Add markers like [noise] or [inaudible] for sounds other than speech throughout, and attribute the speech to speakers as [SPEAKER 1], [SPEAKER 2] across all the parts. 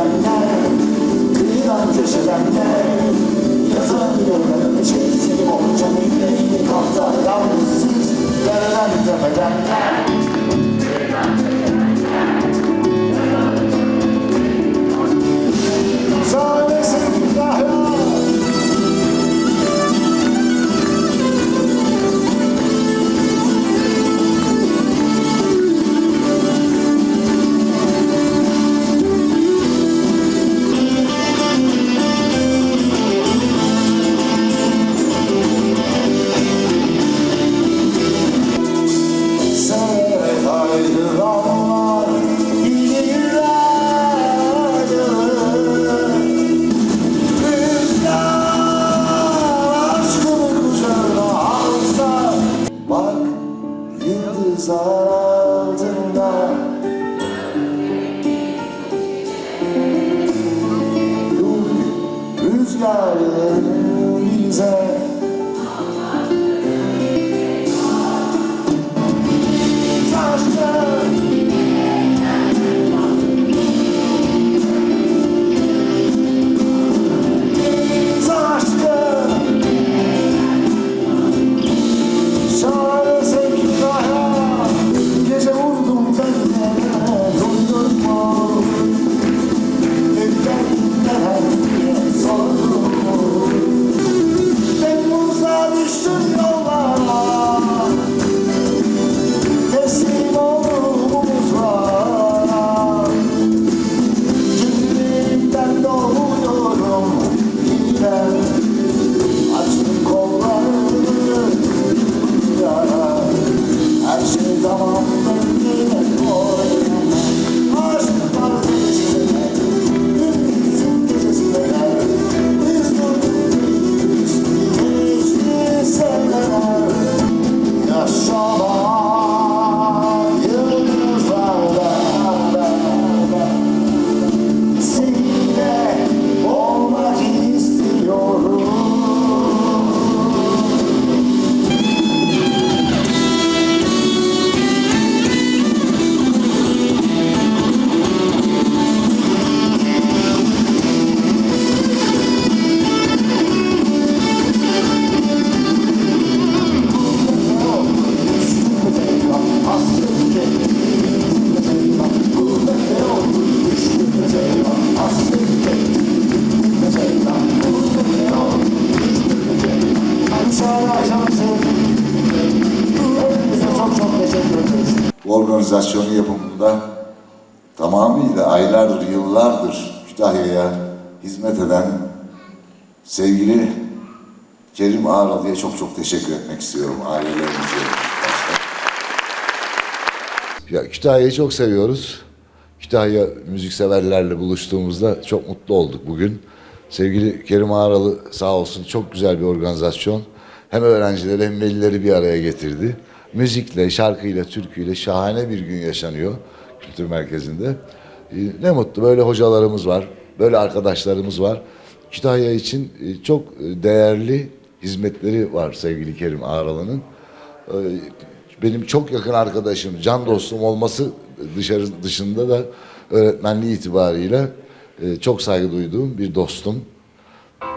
[SPEAKER 1] 两难，困难就是两难。人生有难，其实我们已经历过多少次。来来来，你再回家。Rüzgarları
[SPEAKER 2] Bu organizasyonun yapımında tamamıyla aylardır, yıllardır Kütahya'ya hizmet eden sevgili Kerim Ağralı'ya çok çok teşekkür etmek istiyorum ailelerimize. Ya Kütahya'yı çok seviyoruz. Kütahya müzikseverlerle buluştuğumuzda çok mutlu olduk bugün. Sevgili Kerim Ağralı sağ olsun çok güzel bir organizasyon. Hem öğrencileri hem velileri bir araya getirdi. Müzikle, şarkıyla, türküyle şahane bir gün yaşanıyor kültür merkezinde. Ee, Ne mutlu böyle hocalarımız var, böyle arkadaşlarımız var. Kütahya için e, çok e, değerli hizmetleri var sevgili Kerim Ağralı'nın. Ee, benim çok yakın arkadaşım, can dostum olması dışarı dışında da öğretmenliği itibariyle e, çok saygı duyduğum bir dostum.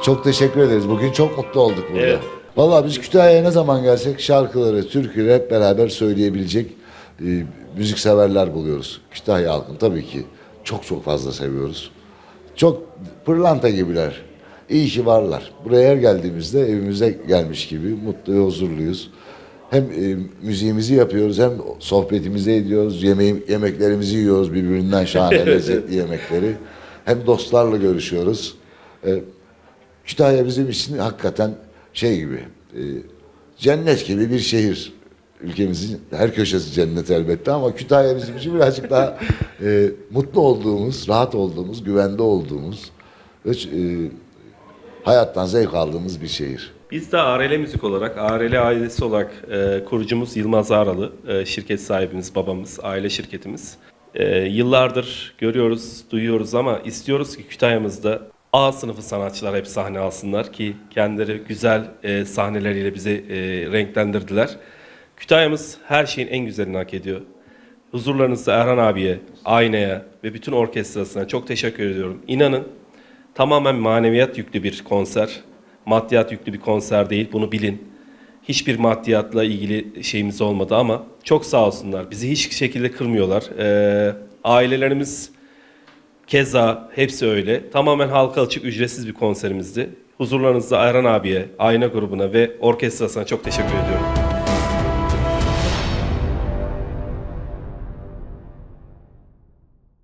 [SPEAKER 2] Çok teşekkür ederiz. Bugün çok mutlu olduk burada.
[SPEAKER 3] Evet.
[SPEAKER 2] Vallahi biz Kütahya'ya ne zaman gelsek şarkıları, türküleri hep beraber söyleyebilecek e, müzikseverler buluyoruz. Kütahya halkını tabii ki çok çok fazla seviyoruz. Çok pırlanta gibiler. İyi ki varlar. Buraya her geldiğimizde evimize gelmiş gibi mutlu ve huzurluyuz. Hem e, müziğimizi yapıyoruz hem sohbetimizi ediyoruz. Yemeği, yemeklerimizi yiyoruz birbirinden şahane [laughs] lezzetli yemekleri. Hem dostlarla görüşüyoruz. E, Kütahya bizim için hakikaten şey gibi, e, cennet gibi bir şehir. ülkemizin her köşesi cennet elbette ama Kütahya bizim için birazcık daha e, mutlu olduğumuz, rahat olduğumuz, güvende olduğumuz e, hayattan zevk aldığımız bir şehir.
[SPEAKER 3] Biz de ARL Müzik olarak, ARL ailesi olarak e, kurucumuz Yılmaz Aralı, e, şirket sahibimiz, babamız, aile şirketimiz. E, yıllardır görüyoruz, duyuyoruz ama istiyoruz ki Kütahya'mızda A sınıfı sanatçılar hep sahne alsınlar ki kendileri güzel e, sahneleriyle bizi e, renklendirdiler. Kütahya'mız her şeyin en güzelini hak ediyor. Huzurlarınızda Erhan abiye, Ayna'ya ve bütün orkestrasına çok teşekkür ediyorum. İnanın tamamen maneviyat yüklü bir konser. Maddiyat yüklü bir konser değil. Bunu bilin. Hiçbir maddiyatla ilgili şeyimiz olmadı ama çok sağ olsunlar. Bizi hiç şekilde kırmıyorlar. Ee, ailelerimiz keza hepsi öyle. Tamamen halka açık ücretsiz bir konserimizdi. Huzurlarınızda Ayran abiye, Ayna grubuna ve orkestrasına çok teşekkür ediyorum.